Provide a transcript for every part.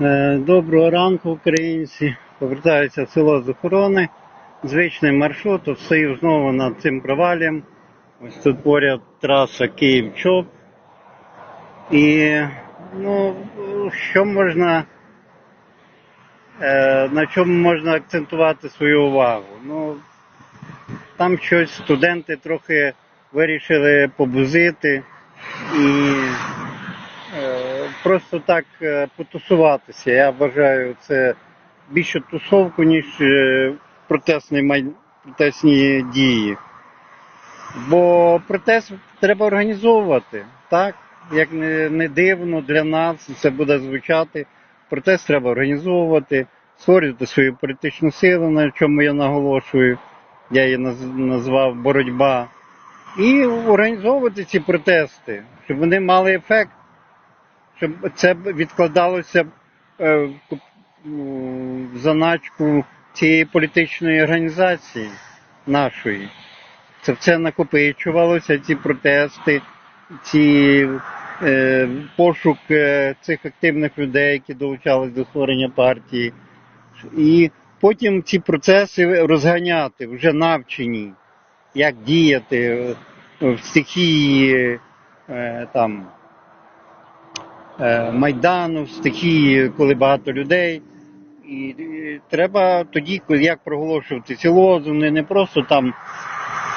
Е, Доброго ранку, українці. Повертаюся в село з охорони. Звичний маршрут. От стою знову над цим провалем. Ось тут поряд траса Київ-Чоп. І ну, що можна, е, на чому можна акцентувати свою увагу? Ну, там щось студенти трохи вирішили побузити і просто так е, потусуватися. Я вважаю, це більше тусовку, ніж протестний май... протестні дії. Бо протест треба організовувати, так? Як не, не дивно для нас це буде звучати. Протест треба організовувати, створювати свою політичну силу, на чому я наголошую. Я її назвав боротьба. І організовувати ці протести, щоб вони мали ефект щоб це відкладалося е, в заначку цієї політичної організації нашої. Це все накопичувалося, ці протести, ці е, пошук е, цих активних людей, які долучались до створення партії. І потім ці процеси розганяти, вже навчені, як діяти в стихії е, там Майдану, стихії, коли багато людей. І, і треба тоді, як проголошувати ці лозунги, не просто там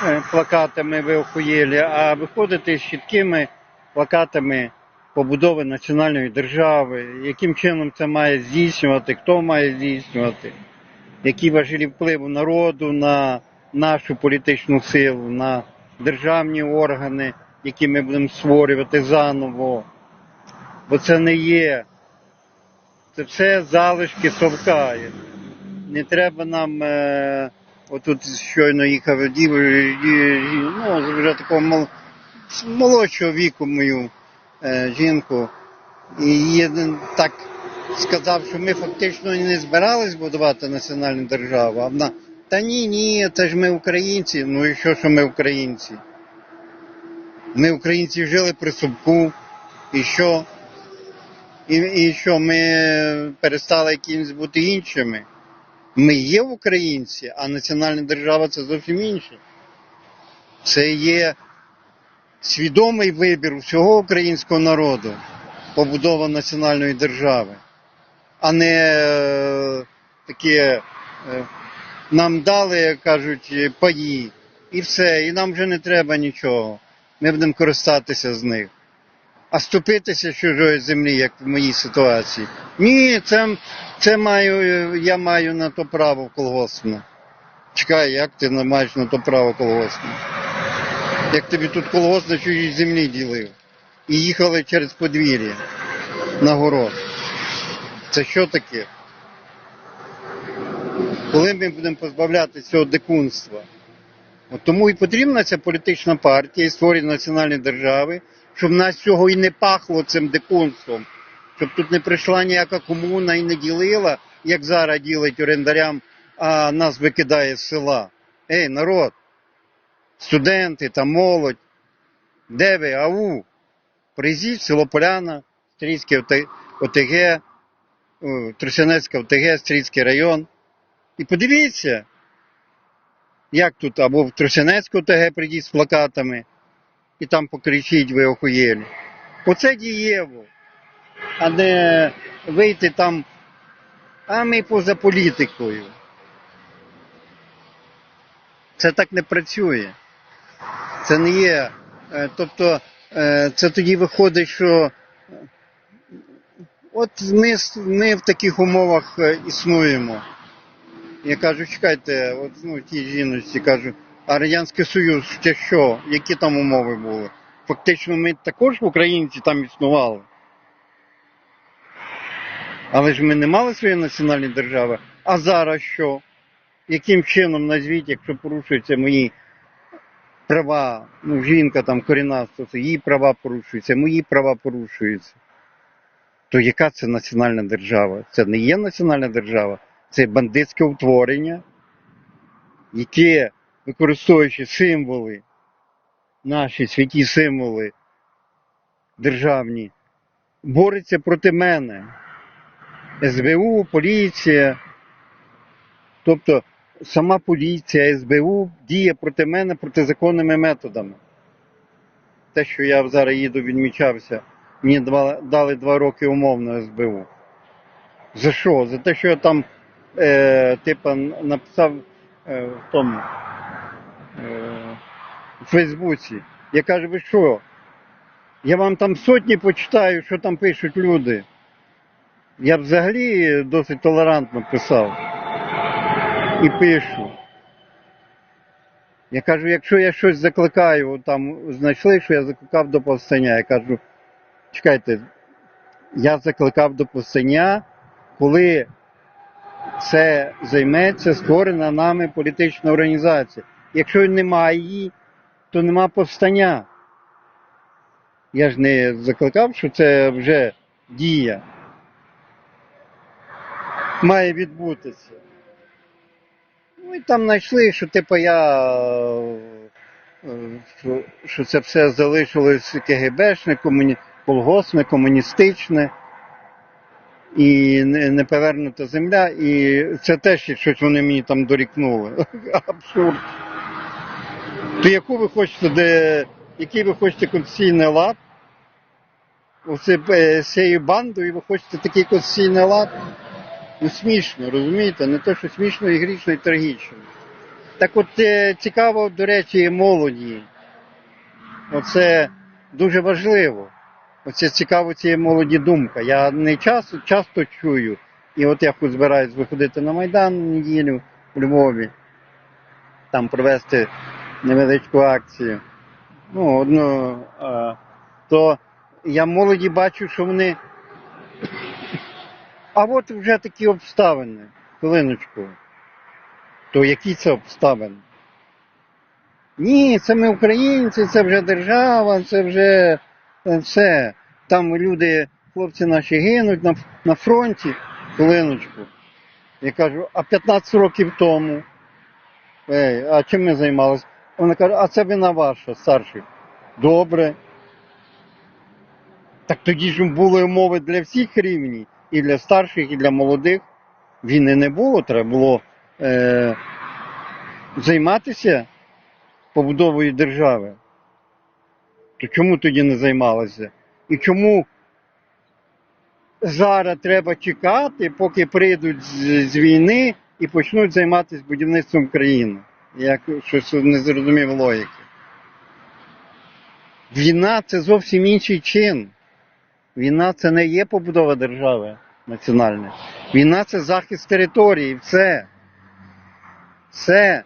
е, плакатами ви охуєлі, а виходити з чіткими плакатами побудови національної держави, яким чином це має здійснювати, хто має здійснювати, які важелі впливу народу на нашу політичну силу, на державні органи, які ми будемо створювати заново бо це не є. Це все залишки совка. Не треба нам. Е, отут щойно їхав дів, е, ну, вже такого мол, молодшого віку мою е, жінку. І її так сказав, що ми фактично не збирались будувати національну державу. А вона, та ні, ні, це ж ми українці. Ну і що, що ми українці? Ми українці жили при Собку. І що? І, і що ми перестали якимось бути іншими. Ми є українці, а національна держава це зовсім інше. Це є свідомий вибір всього українського народу, побудова національної держави, а не е, таке е, нам дали, як кажуть, паї, і все, і нам вже не треба нічого. Ми будемо користатися з них а ступитися чужої землі, як в моїй ситуації. Ні, це, це маю, я маю на то право колгоспне. Чекай, як ти не маєш на то право колгоспне? Як тобі тут колгосп на чужій землі ділив і їхали через подвір'я на город. Це що таке? Коли ми будемо позбавляти цього дикунства? От тому і потрібна ця політична партія і створення національної держави, щоб нас цього і не пахло цим дикунством, щоб тут не прийшла ніяка комуна і не ділила, як зараз ділить орендарям, а нас викидає з села. Ей, народ, студенти та молодь, де ви, ау? Приїздіть село Поляна, Стрійське ОТГ, о, Трусянецька ОТГ, Стрійський район. І подивіться, як тут, або в Трусянецьку ТГ прийдіть з плакатами і там покричіть ви охуєлі. Оце дієво. А не вийти там, а ми поза політикою. Це так не працює. Це не є. е, Тобто, е, це тоді виходить, що е, от ми, ми в таких умовах існуємо. Я кажу, чекайте, от ну ті жіночці кажу, а Радянський Союз ще що? Які там умови були? Фактично, ми також українці там існували. Але ж ми не мали своєї національної держави. А зараз що? Яким чином назвіть, якщо порушуються мої права, ну, жінка там корінасту, її права порушуються, мої права порушуються. То яка це національна держава? Це не є національна держава, це бандитське утворення, яке, використовуючи символи, наші святі символи державні, бореться проти мене. СБУ, поліція. Тобто сама поліція, СБУ діє проти мене протизаконними методами. Те, що я зараз їду, відмічався, мені дали два роки умовно СБУ. За що? За те, що я там е, типа написав е, в тому в Фейсбуці. Я кажу, ви що? Я вам там сотні почитаю, що там пишуть люди. Я взагалі досить толерантно писав і пишу. Я кажу, якщо я щось закликаю, там знайшли, що я закликав до повстання. Я кажу, чекайте, я закликав до повстання, коли це займеться створена нами політична організація. Якщо немає її, то нема повстання. Я ж не закликав, що це вже дія. Має відбутися. Ну і там знайшли, що типу я. е, Що, це все залишилось КГБшне, комуні... колгоспне, комуністичне і не- неповернута земля, і це теж щось вони мені там дорікнули. Абсурд. То яку ви хочете, де, який ви хочете конституційний лад? Оце е, цією бандою ви хочете такий конституційний лад? Ну смішно, розумієте? Не те, що смішно і грішно, і трагічно. Так от е, цікаво, до речі, молоді. Оце дуже важливо. Оце цікаво цієї молоді думка. Я не часто, часто чую, і от я хоч збираюсь виходити на Майдан неділю в Львові, там провести невеличку акцію. Ну, одну, а, то я молоді бачу, що вони. А от вже такі обставини. Хвилиночку. То які це обставини? Ні, це ми українці, це вже держава, це вже е, все. Там люди, хлопці наші гинуть на, на фронті. Хвилиночку. Я кажу, а 15 років тому. Ей, а чим ми займалися? Вона каже, а це вина ваша, старший. Добре. Так тоді ж були умови для всіх рівнів, і для старших, і для молодих. Війни не було, треба було е, займатися побудовою держави. То чому тоді не займалися? І чому зараз треба чекати, поки прийдуть з, з війни і почнуть займатися будівництвом країни? Як щось не зрозумів логіки. Війна це зовсім інший чин. Війна це не є побудова держави національної. Війна це захист території. Все. Все.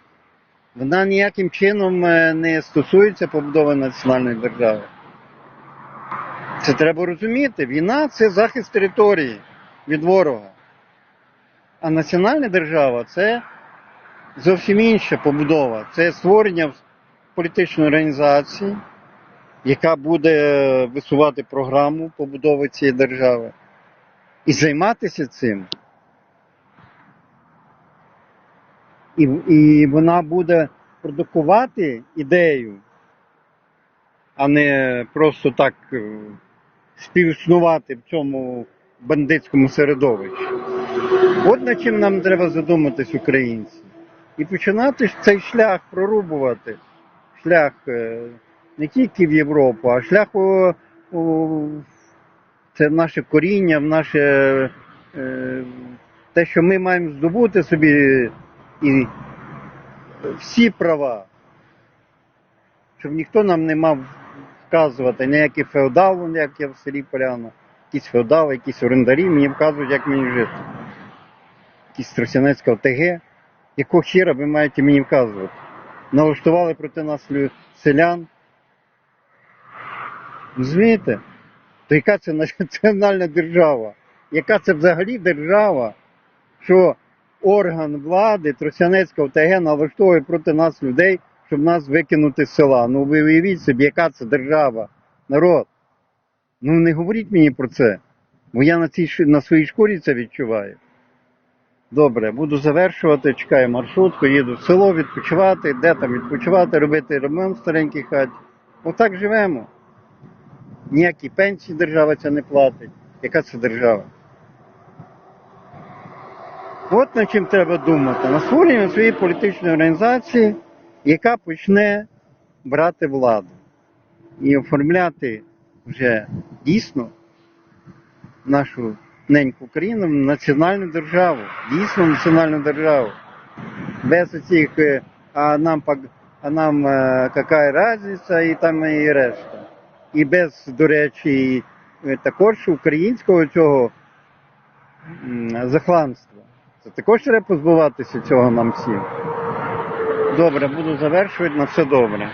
Вона ніяким чином е, не стосується побудови національної держави. Це треба розуміти. Війна це захист території від ворога. А національна держава це зовсім інша побудова. Це створення політичної організації, яка буде висувати програму побудови цієї держави. І займатися цим. І, і вона буде продукувати ідею, а не просто так е, співіснувати в цьому бандитському середовищі. От над чим нам треба задуматись, українці. І починати цей шлях прорубувати. Шлях е, не тільки в Європу, а шлях у, у це наше коріння, в наше е, те, що ми маємо здобути собі і всі права, щоб ніхто нам не мав вказувати, ніякий феодал, як я в селі Поляна, якісь феодали, якісь орендарі мені вказують, як мені жити. Якісь Тростянецька ОТГ. Якого хіра ви маєте мені вказувати? Налаштували проти нас селян. Розумієте? То яка це національна держава? Яка це взагалі держава, що орган влади Тростянецька ОТГ налаштовує проти нас людей, щоб нас викинути з села? Ну ви уявіть собі, яка це держава, народ. Ну не говоріть мені про це, бо я на, цій, на своїй шкурі це відчуваю. Добре, буду завершувати, чекаю маршрутку, їду в село відпочивати, де там відпочивати, робити ремонт в старенькій хаті. Отак живемо. Ніякі пенсії держава ця не платить. Яка це держава? От над чим треба думати. На створення своєї політичної організації, яка почне брати владу і оформляти вже дійсно нашу неньку країну національну державу, дійсно національну державу. Без цих, е, а нам, а нам е, яка різниця і там і решта. І без, до речі, е, також українського цього захланства. Це також треба позбуватися цього нам всім. Добре, буду завершувати на все добре.